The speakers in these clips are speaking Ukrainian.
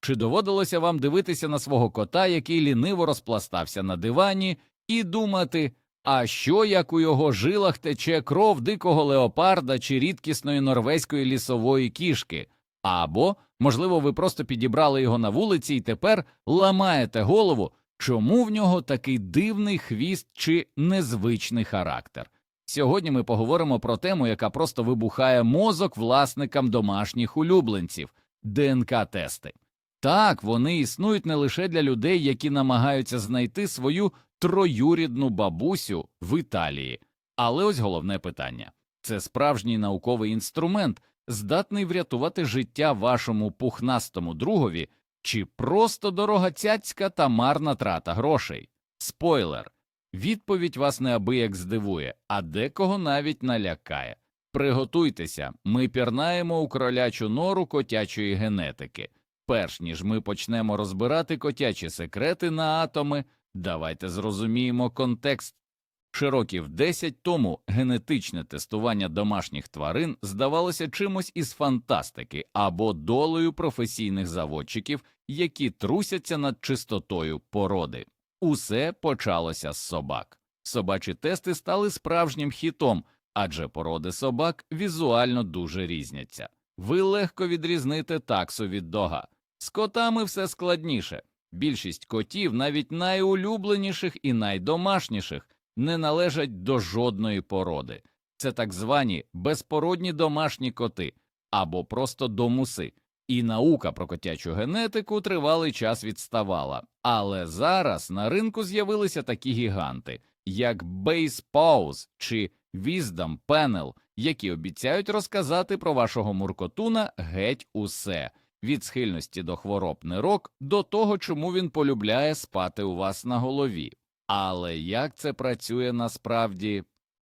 Чи доводилося вам дивитися на свого кота, який ліниво розпластався на дивані, і думати, а що як у його жилах тече кров дикого леопарда чи рідкісної норвезької лісової кішки? Або, можливо, ви просто підібрали його на вулиці і тепер ламаєте голову, чому в нього такий дивний хвіст чи незвичний характер. Сьогодні ми поговоримо про тему, яка просто вибухає мозок власникам домашніх улюбленців ДНК-тести. Так, вони існують не лише для людей, які намагаються знайти свою троюрідну бабусю в Італії. Але ось головне питання це справжній науковий інструмент, здатний врятувати життя вашому пухнастому другові, чи просто дорога цяцька та марна трата грошей. Спойлер. Відповідь вас неабияк здивує, а декого навіть налякає. Приготуйтеся, ми пірнаємо у кролячу нору котячої генетики. Перш ніж ми почнемо розбирати котячі секрети на атоми, давайте зрозуміємо контекст. Ще років 10 тому генетичне тестування домашніх тварин здавалося чимось із фантастики або долею професійних заводчиків, які трусяться над чистотою породи. Усе почалося з собак. Собачі тести стали справжнім хітом, адже породи собак візуально дуже різняться. Ви легко відрізните таксу від дога. З котами все складніше. Більшість котів, навіть найулюбленіших і найдомашніших, не належать до жодної породи. Це так звані безпородні домашні коти або просто домуси. І наука про котячу генетику тривалий час відставала. Але зараз на ринку з'явилися такі гіганти, як Pause чи Wisdom Panel, які обіцяють розказати про вашого муркотуна геть усе від схильності до хвороб нирок до того, чому він полюбляє спати у вас на голові. Але як це працює насправді?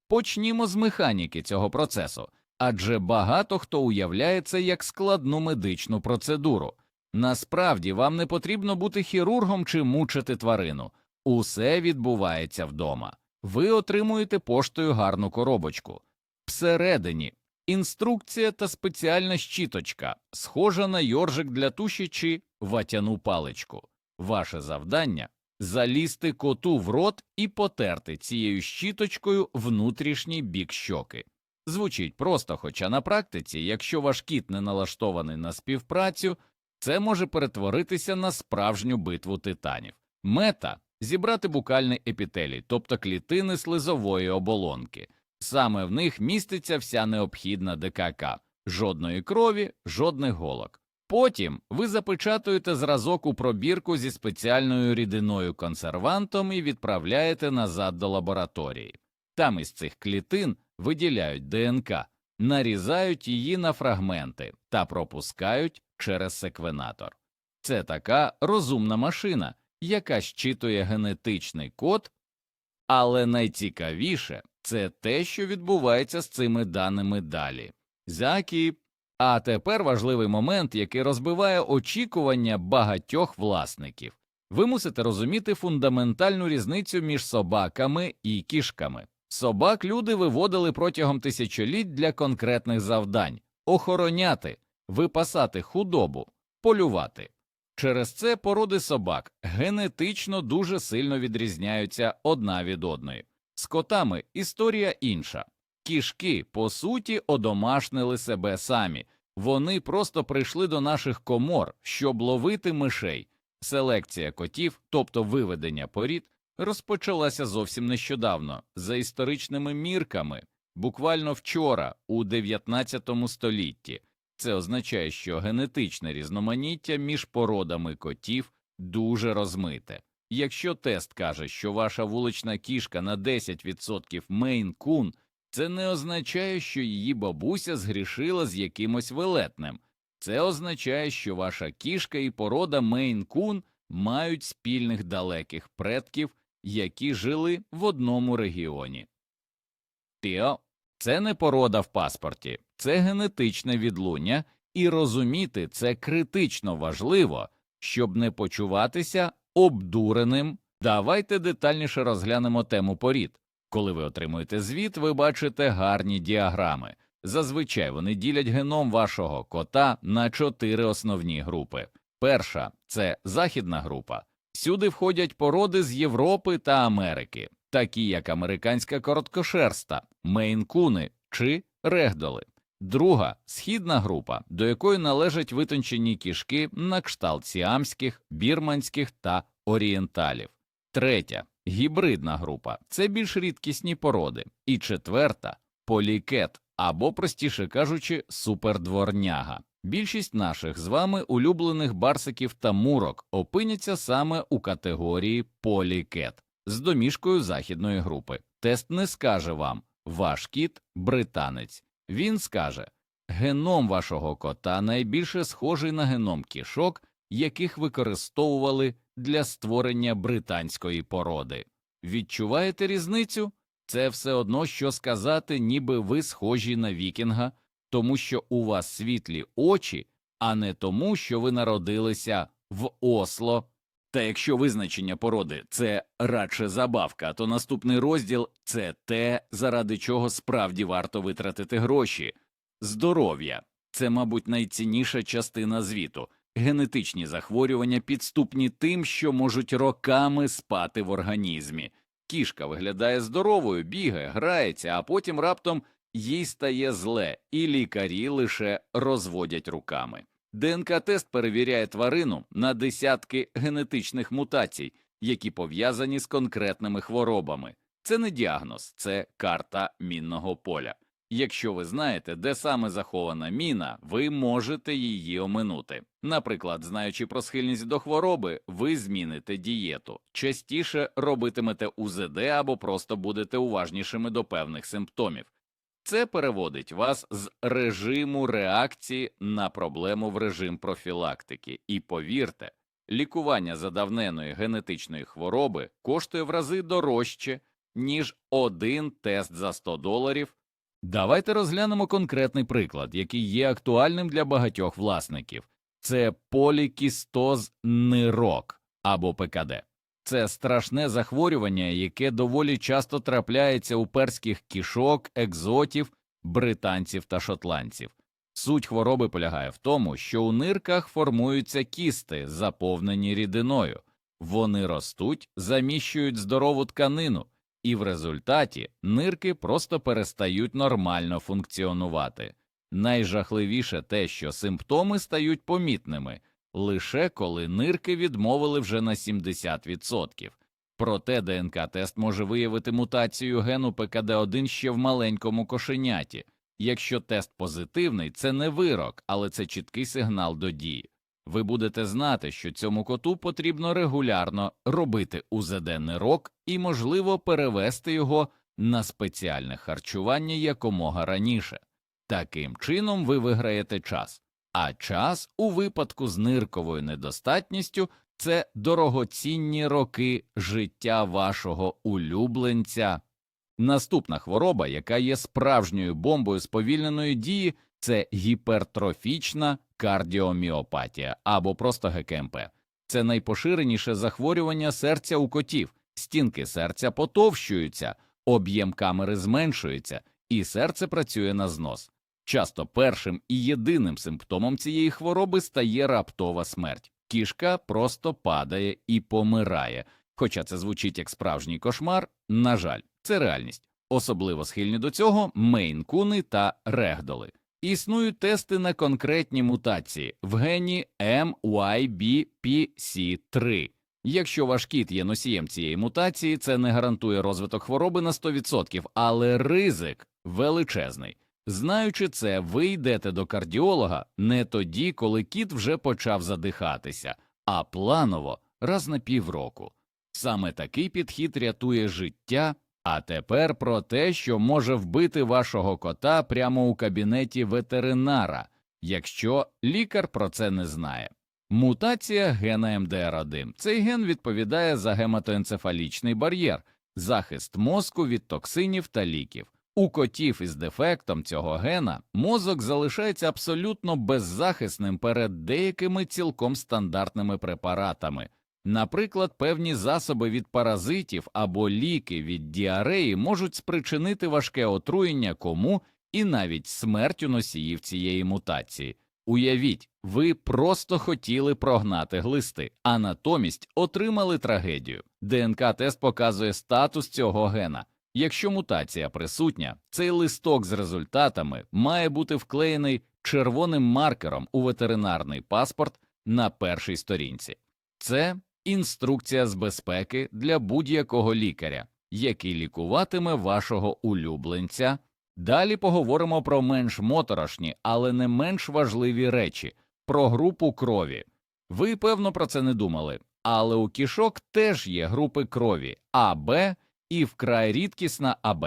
Почнімо з механіки цього процесу, адже багато хто уявляє це як складну медичну процедуру. Насправді вам не потрібно бути хірургом чи мучити тварину. Усе відбувається вдома. Ви отримуєте поштою гарну коробочку. Всередині інструкція та спеціальна щіточка, схожа на йоржик для туші чи ватяну паличку. Ваше завдання залізти коту в рот і потерти цією щіточкою внутрішній бік щоки. Звучить просто, хоча на практиці, якщо ваш кіт не налаштований на співпрацю, це може перетворитися на справжню битву титанів. Мета зібрати букальний епітелій, тобто клітини слизової оболонки. Саме в них міститься вся необхідна ДКК, жодної крові, жодних голок. Потім ви запечатуєте зразок у пробірку зі спеціальною рідиною консервантом і відправляєте назад до лабораторії. Там із цих клітин виділяють ДНК, нарізають її на фрагменти та пропускають через секвенатор. Це така розумна машина, яка щитує генетичний код, але найцікавіше це те, що відбувається з цими даними далі. Закі. А тепер важливий момент, який розбиває очікування багатьох власників. Ви мусите розуміти фундаментальну різницю між собаками і кішками. Собак люди виводили протягом тисячоліть для конкретних завдань охороняти, випасати худобу, полювати. Через це породи собак генетично дуже сильно відрізняються одна від одної. З котами історія інша. Кішки, по суті, одомашнили себе самі. Вони просто прийшли до наших комор, щоб ловити мишей. Селекція котів, тобто виведення порід, розпочалася зовсім нещодавно, за історичними мірками, буквально вчора, у 19 столітті. Це означає, що генетичне різноманіття між породами котів дуже розмите. Якщо тест каже, що ваша вулична кішка на 10% мейн-кун, це не означає, що її бабуся згрішила з якимось велетнем. Це означає, що ваша кішка і порода мейн-кун мають спільних далеких предків, які жили в одному регіоні. Тіо це не порода в паспорті, це генетичне відлуння, і розуміти це критично важливо, щоб не почуватися обдуреним. Давайте детальніше розглянемо тему порід. Коли ви отримуєте звіт, ви бачите гарні діаграми. Зазвичай вони ділять геном вашого кота на чотири основні групи: Перша це західна група. Сюди входять породи з Європи та Америки, такі як американська короткошерста, мейнкуни чи регдоли. Друга східна група, до якої належать витончені кішки на кшталт сіамських, бірманських та орієнталів. Третя гібридна група це більш рідкісні породи. І четверта полікет або, простіше кажучи, супердворняга. Більшість наших з вами улюблених барсиків та мурок опиняться саме у категорії полікет з домішкою західної групи. Тест не скаже вам ваш кіт британець. Він скаже геном вашого кота найбільше схожий на геном кішок, яких використовували для створення британської породи. Відчуваєте різницю? Це все одно, що сказати, ніби ви схожі на вікінга, тому що у вас світлі очі, а не тому, що ви народилися в Осло. Та якщо визначення породи це радше забавка, то наступний розділ це те, заради чого справді варто витратити гроші. Здоров'я це, мабуть, найцінніша частина звіту. Генетичні захворювання підступні тим, що можуть роками спати в організмі. Кішка виглядає здоровою, бігає, грається, а потім раптом їй стає зле, і лікарі лише розводять руками. ДНК-тест перевіряє тварину на десятки генетичних мутацій, які пов'язані з конкретними хворобами. Це не діагноз, це карта мінного поля. Якщо ви знаєте, де саме захована міна, ви можете її оминути. Наприклад, знаючи про схильність до хвороби, ви зміните дієту, частіше робитимете УЗД або просто будете уважнішими до певних симптомів. Це переводить вас з режиму реакції на проблему в режим профілактики. І повірте, лікування задавненої генетичної хвороби коштує в рази дорожче, ніж один тест за 100 доларів. Давайте розглянемо конкретний приклад, який є актуальним для багатьох власників. Це полікістоз нирок або ПКД. Це страшне захворювання, яке доволі часто трапляється у перських кішок, екзотів, британців та шотландців. Суть хвороби полягає в тому, що у нирках формуються кісти, заповнені рідиною, вони ростуть, заміщують здорову тканину, і в результаті нирки просто перестають нормально функціонувати. Найжахливіше те, що симптоми стають помітними лише коли нирки відмовили вже на 70%. Проте ДНК-тест може виявити мутацію гену ПКД1 ще в маленькому кошеняті. Якщо тест позитивний, це не вирок, але це чіткий сигнал до дії. Ви будете знати, що цьому коту потрібно регулярно робити УЗД нирок і, можливо, перевести його на спеціальне харчування якомога раніше. Таким чином ви виграєте час. А час у випадку з нирковою недостатністю це дорогоцінні роки життя вашого улюбленця. Наступна хвороба, яка є справжньою бомбою сповільненої дії, це гіпертрофічна кардіоміопатія або просто ГКМП. Це найпоширеніше захворювання серця у котів, стінки серця потовщуються, об'єм камери зменшується, і серце працює на знос. Часто першим і єдиним симптомом цієї хвороби стає раптова смерть. Кішка просто падає і помирає. Хоча це звучить як справжній кошмар, на жаль, це реальність. Особливо схильні до цього мейнкуни та регдоли. Існують тести на конкретні мутації в гені MYBPC3. Якщо ваш кіт є носієм цієї мутації, це не гарантує розвиток хвороби на 100%, але ризик величезний. Знаючи це, ви йдете до кардіолога не тоді, коли кіт вже почав задихатися, а планово раз на півроку. Саме такий підхід рятує життя, а тепер про те, що може вбити вашого кота прямо у кабінеті ветеринара, якщо лікар про це не знає. Мутація гена МДР1. Цей ген відповідає за гематоенцефалічний бар'єр, захист мозку від токсинів та ліків. У котів із дефектом цього гена мозок залишається абсолютно беззахисним перед деякими цілком стандартними препаратами. Наприклад, певні засоби від паразитів або ліки від діареї можуть спричинити важке отруєння кому і навіть смерть у носіїв цієї мутації. Уявіть, ви просто хотіли прогнати глисти, а натомість отримали трагедію. ДНК-тест показує статус цього гена. Якщо мутація присутня, цей листок з результатами має бути вклеєний червоним маркером у ветеринарний паспорт на першій сторінці. Це інструкція з безпеки для будь-якого лікаря, який лікуватиме вашого улюбленця. Далі поговоримо про менш моторошні, але не менш важливі речі про групу крові. Ви, певно, про це не думали, але у кішок теж є групи крові А, Б і вкрай рідкісна АБ.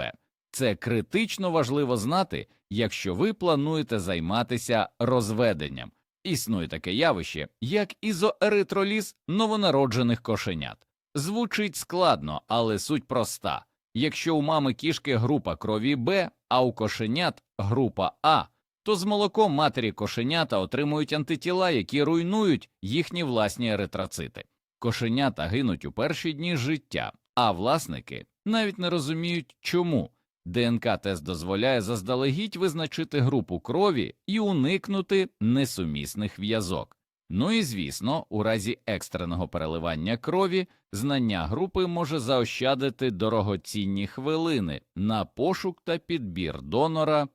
Це критично важливо знати, якщо ви плануєте займатися розведенням. Існує таке явище, як ізоеритроліз новонароджених кошенят. Звучить складно, але суть проста. Якщо у мами кішки група крові Б, а у кошенят група А, то з молоком матері кошенята отримують антитіла, які руйнують їхні власні еритроцити. Кошенята гинуть у перші дні життя, а власники навіть не розуміють, чому. ДНК-тест дозволяє заздалегідь визначити групу крові і уникнути несумісних в'язок. Ну і звісно, у разі екстреного переливання крові знання групи може заощадити дорогоцінні хвилини на пошук та підбір донора.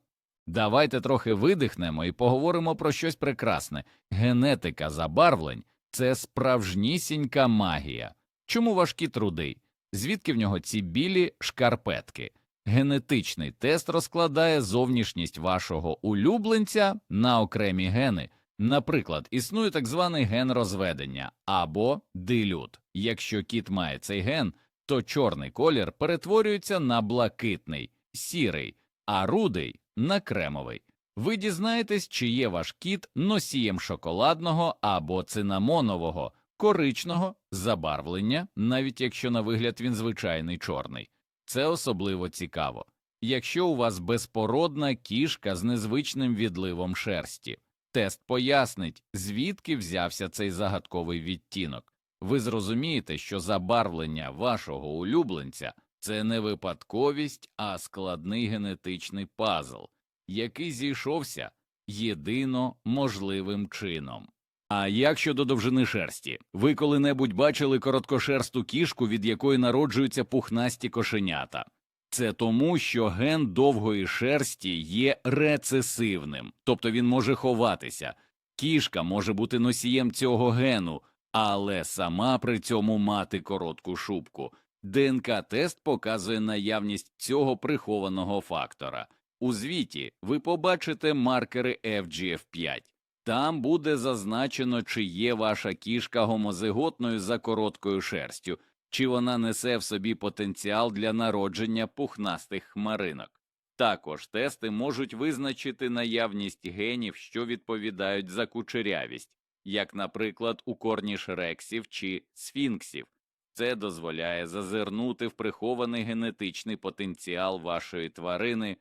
Давайте трохи видихнемо і поговоримо про щось прекрасне. Генетика забарвлень це справжнісінька магія. Чому важкі труди? Звідки в нього ці білі шкарпетки? Генетичний тест розкладає зовнішність вашого улюбленця на окремі гени. Наприклад, існує так званий ген розведення або дилют. Якщо кіт має цей ген, то чорний колір перетворюється на блакитний, сірий, а рудий на кремовий. Ви дізнаєтесь, чи є ваш кіт носієм шоколадного або цинамонового, коричного забарвлення, навіть якщо на вигляд він звичайний чорний. Це особливо цікаво. Якщо у вас безпородна кішка з незвичним відливом шерсті, тест пояснить, звідки взявся цей загадковий відтінок. Ви зрозумієте, що забарвлення вашого улюбленця це не випадковість, а складний генетичний пазл, який зійшовся єдино можливим чином. А як щодо довжини шерсті, ви коли-небудь бачили короткошерсту кішку, від якої народжуються пухнасті кошенята? Це тому, що ген довгої шерсті є рецесивним, тобто він може ховатися. Кішка може бути носієм цього гену, але сама при цьому мати коротку шубку. ДНК-тест показує наявність цього прихованого фактора. У звіті ви побачите маркери FGF5. Там буде зазначено, чи є ваша кішка гомозиготною за короткою шерстю, чи вона несе в собі потенціал для народження пухнастих хмаринок. Також тести можуть визначити наявність генів, що відповідають за кучерявість, як, наприклад, у корнішрексів чи сфінксів. Це дозволяє зазирнути в прихований генетичний потенціал вашої тварини.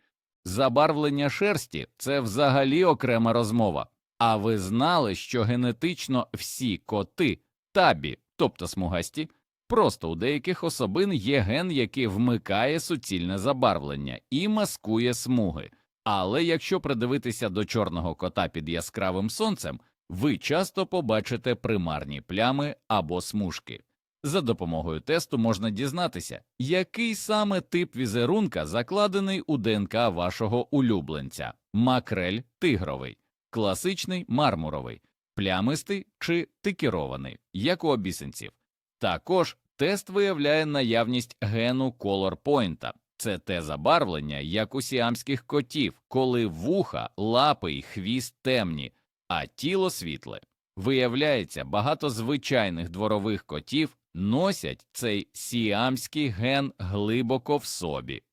Забарвлення шерсті це взагалі окрема розмова. А ви знали, що генетично всі коти табі, тобто смугасті, просто у деяких особин є ген, який вмикає суцільне забарвлення і маскує смуги. Але якщо придивитися до чорного кота під яскравим сонцем, ви часто побачите примарні плями або смужки. За допомогою тесту можна дізнатися, який саме тип візерунка закладений у ДНК вашого улюбленця макрель тигровий, класичний мармуровий, плямистий чи тикерований, як у обісенців. Також тест виявляє наявність гену колорпойнта. Це те забарвлення, як у сіамських котів, коли вуха, лапи й хвіст темні, а тіло світле. Виявляється, багато звичайних дворових котів носять цей сіамський ген глибоко в собі.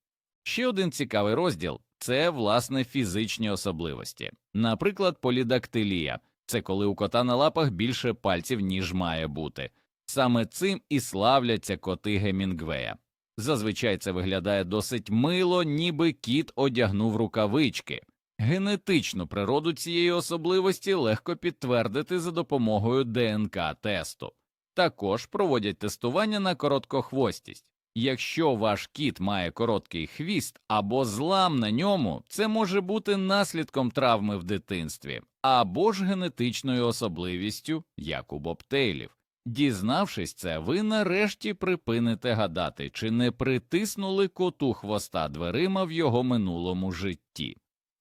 Ще один цікавий розділ це власне фізичні особливості, наприклад, полідактилія це коли у кота на лапах більше пальців, ніж має бути. Саме цим і славляться коти Гемінгвея. Зазвичай це виглядає досить мило, ніби кіт одягнув рукавички. Генетичну природу цієї особливості легко підтвердити за допомогою ДНК тесту. Також проводять тестування на короткохвостість. Якщо ваш кіт має короткий хвіст або злам на ньому, це може бути наслідком травми в дитинстві або ж генетичною особливістю, як у бобтейлів. Дізнавшись це, ви нарешті припините гадати, чи не притиснули коту хвоста дверима в його минулому житті.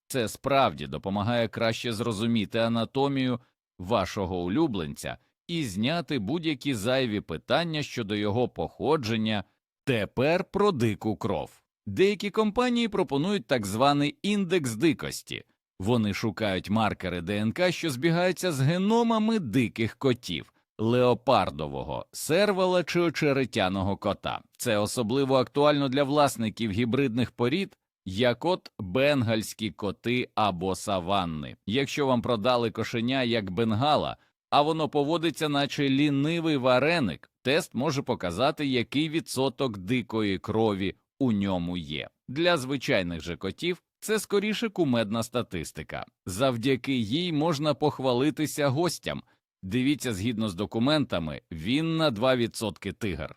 Це справді допомагає краще зрозуміти анатомію вашого улюбленця і зняти будь-які зайві питання щодо його походження. Тепер про дику кров. Деякі компанії пропонують так званий індекс дикості. Вони шукають маркери ДНК, що збігаються з геномами диких котів, леопардового, сервела чи очеретяного кота. Це особливо актуально для власників гібридних порід, як от бенгальські коти або саванни. Якщо вам продали кошеня як бенгала, а воно поводиться, наче лінивий вареник, тест може показати, який відсоток дикої крові у ньому є. Для звичайних же котів це скоріше кумедна статистика. Завдяки їй можна похвалитися гостям. Дивіться, згідно з документами, він на 2% тигр.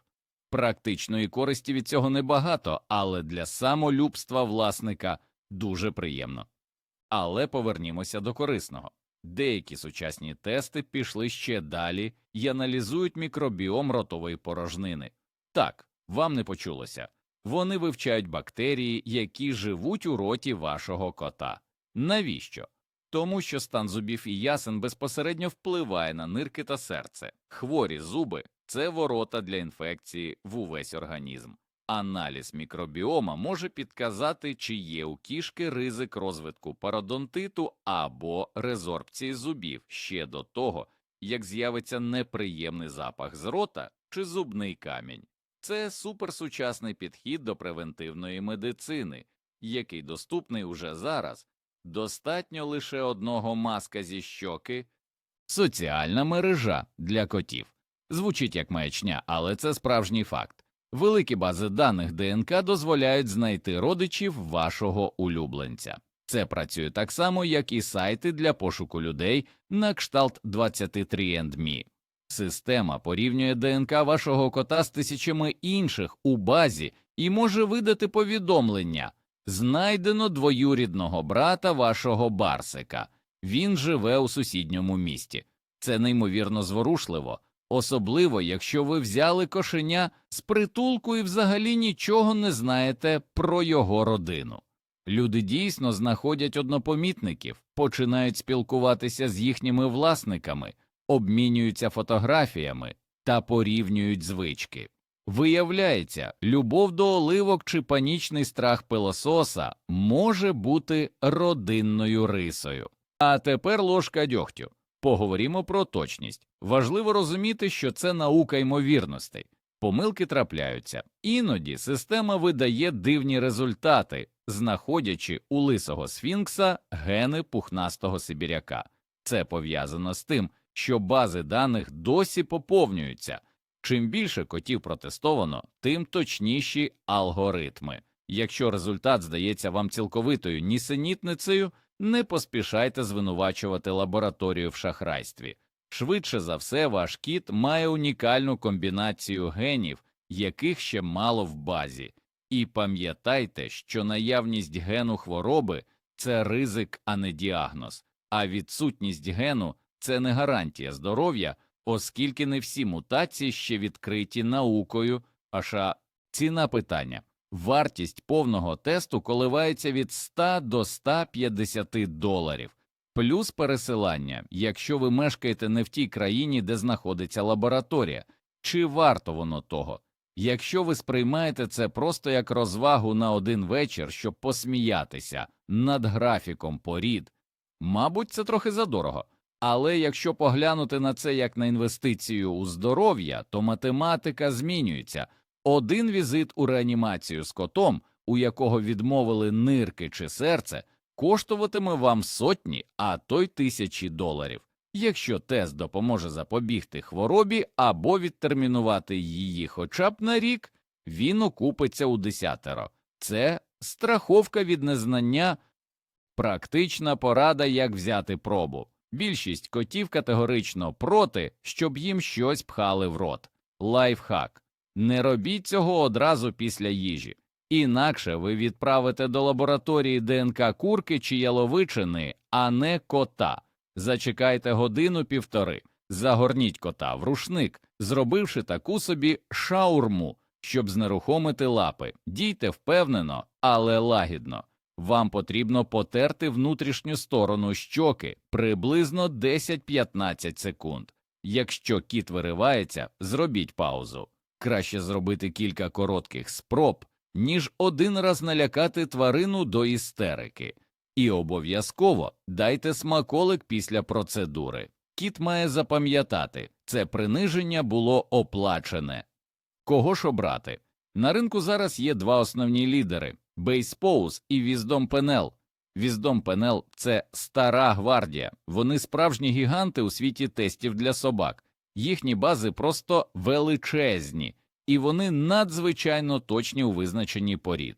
Практичної користі від цього небагато, але для самолюбства власника дуже приємно. Але повернімося до корисного. Деякі сучасні тести пішли ще далі і аналізують мікробіом ротової порожнини. Так, вам не почулося. Вони вивчають бактерії, які живуть у роті вашого кота. Навіщо? Тому що стан зубів і ясен безпосередньо впливає на нирки та серце. Хворі зуби це ворота для інфекції в увесь організм. Аналіз мікробіома може підказати, чи є у кішки ризик розвитку пародонтиту або резорбції зубів ще до того, як з'явиться неприємний запах з рота чи зубний камінь. Це суперсучасний підхід до превентивної медицини, який доступний уже зараз. Достатньо лише одного маска зі щоки, соціальна мережа для котів. Звучить як маячня, але це справжній факт. Великі бази даних ДНК дозволяють знайти родичів вашого улюбленця. Це працює так само, як і сайти для пошуку людей на кшталт 23andMe. Система порівнює ДНК вашого кота з тисячами інших у базі і може видати повідомлення знайдено двоюрідного брата вашого барсика. Він живе у сусідньому місті. Це неймовірно зворушливо, особливо якщо ви взяли кошеня з притулку і взагалі нічого не знаєте про його родину. Люди дійсно знаходять однопомітників, починають спілкуватися з їхніми власниками, обмінюються фотографіями та порівнюють звички. Виявляється, любов до оливок чи панічний страх пилососа може бути родинною рисою. А тепер ложка дьогтю. Поговоримо про точність. Важливо розуміти, що це наука ймовірностей. Помилки трапляються. Іноді система видає дивні результати, знаходячи у лисого сфінкса гени пухнастого сибіряка. Це пов'язано з тим, що бази даних досі поповнюються. Чим більше котів протестовано, тим точніші алгоритми. Якщо результат здається вам цілковитою нісенітницею, не поспішайте звинувачувати лабораторію в шахрайстві. Швидше за все, ваш кіт має унікальну комбінацію генів, яких ще мало в базі. І пам'ятайте, що наявність гену хвороби це ризик, а не діагноз, а відсутність гену це не гарантія здоров'я, оскільки не всі мутації ще відкриті наукою, аша ціна питання. Вартість повного тесту коливається від 100 до 150 доларів, плюс пересилання, якщо ви мешкаєте не в тій країні, де знаходиться лабораторія, чи варто воно того? Якщо ви сприймаєте це просто як розвагу на один вечір, щоб посміятися над графіком порід, мабуть, це трохи задорого. Але якщо поглянути на це як на інвестицію у здоров'я, то математика змінюється. Один візит у реанімацію з котом, у якого відмовили нирки чи серце, коштуватиме вам сотні, а то й тисячі доларів. Якщо тест допоможе запобігти хворобі або відтермінувати її хоча б на рік, він окупиться у десятеро. Це страховка від незнання, практична порада, як взяти пробу. Більшість котів категорично проти, щоб їм щось пхали в рот. Лайфхак. Не робіть цього одразу після їжі, інакше ви відправите до лабораторії ДНК курки чи яловичини, а не кота. Зачекайте годину-півтори, загорніть кота в рушник, зробивши таку собі шаурму, щоб знерухомити лапи. Дійте впевнено, але лагідно. Вам потрібно потерти внутрішню сторону щоки приблизно 10-15 секунд. Якщо кіт виривається, зробіть паузу. Краще зробити кілька коротких спроб, ніж один раз налякати тварину до істерики. І обов'язково дайте смаколик після процедури. Кіт має запам'ятати, це приниження було оплачене. Кого ж обрати? На ринку зараз є два основні лідери Pose і Wisdom Penel. Wisdom Penel – це стара гвардія, вони справжні гіганти у світі тестів для собак. Їхні бази просто величезні, і вони надзвичайно точні у визначенні порід.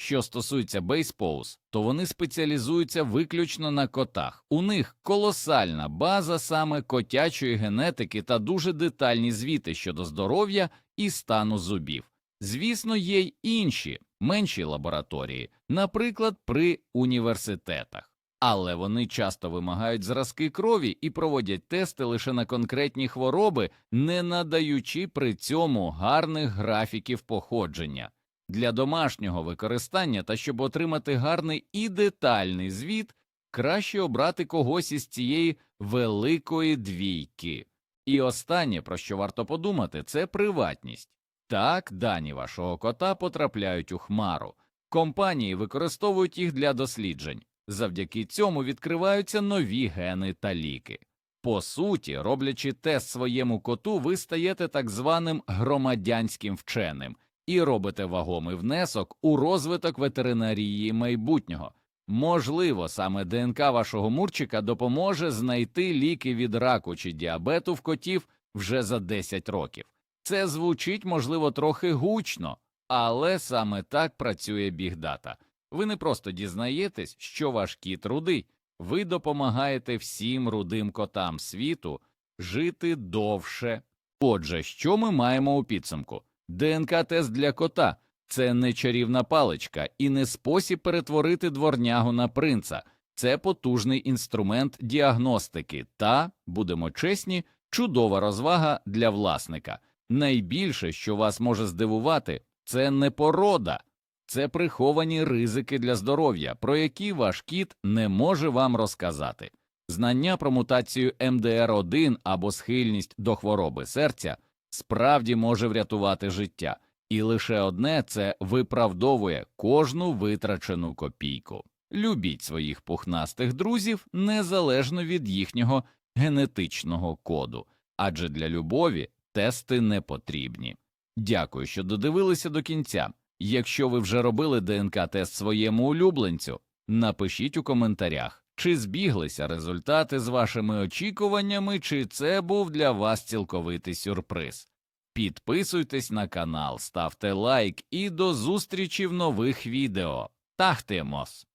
Що стосується Pose, то вони спеціалізуються виключно на котах. У них колосальна база саме котячої генетики та дуже детальні звіти щодо здоров'я і стану зубів. Звісно, є й інші менші лабораторії, наприклад, при університетах, але вони часто вимагають зразки крові і проводять тести лише на конкретні хвороби, не надаючи при цьому гарних графіків походження. Для домашнього використання та щоб отримати гарний і детальний звіт, краще обрати когось із цієї великої двійки. І останнє, про що варто подумати, це приватність. Так, дані вашого кота потрапляють у хмару. Компанії використовують їх для досліджень. Завдяки цьому відкриваються нові гени та ліки. По суті, роблячи тест своєму коту, ви стаєте так званим громадянським вченим і робите вагомий внесок у розвиток ветеринарії майбутнього. Можливо, саме ДНК вашого мурчика допоможе знайти ліки від раку чи діабету в котів вже за 10 років. Це звучить, можливо, трохи гучно, але саме так працює бігдата. Ви не просто дізнаєтесь, що ваш кіт рудий, ви допомагаєте всім рудим котам світу жити довше. Отже, що ми маємо у підсумку? ДНК-тест для кота це не чарівна паличка і не спосіб перетворити дворнягу на принца, це потужний інструмент діагностики та, будемо чесні, чудова розвага для власника. Найбільше, що вас може здивувати, це не порода, це приховані ризики для здоров'я, про які ваш кіт не може вам розказати. Знання про мутацію МДР1 або схильність до хвороби серця справді може врятувати життя, і лише одне це виправдовує кожну витрачену копійку. Любіть своїх пухнастих друзів незалежно від їхнього генетичного коду, адже для любові тести не потрібні. Дякую, що додивилися до кінця. Якщо ви вже робили ДНК-тест своєму улюбленцю, напишіть у коментарях, чи збіглися результати з вашими очікуваннями, чи це був для вас цілковитий сюрприз. Підписуйтесь на канал, ставте лайк і до зустрічі в нових відео. Тахтимос!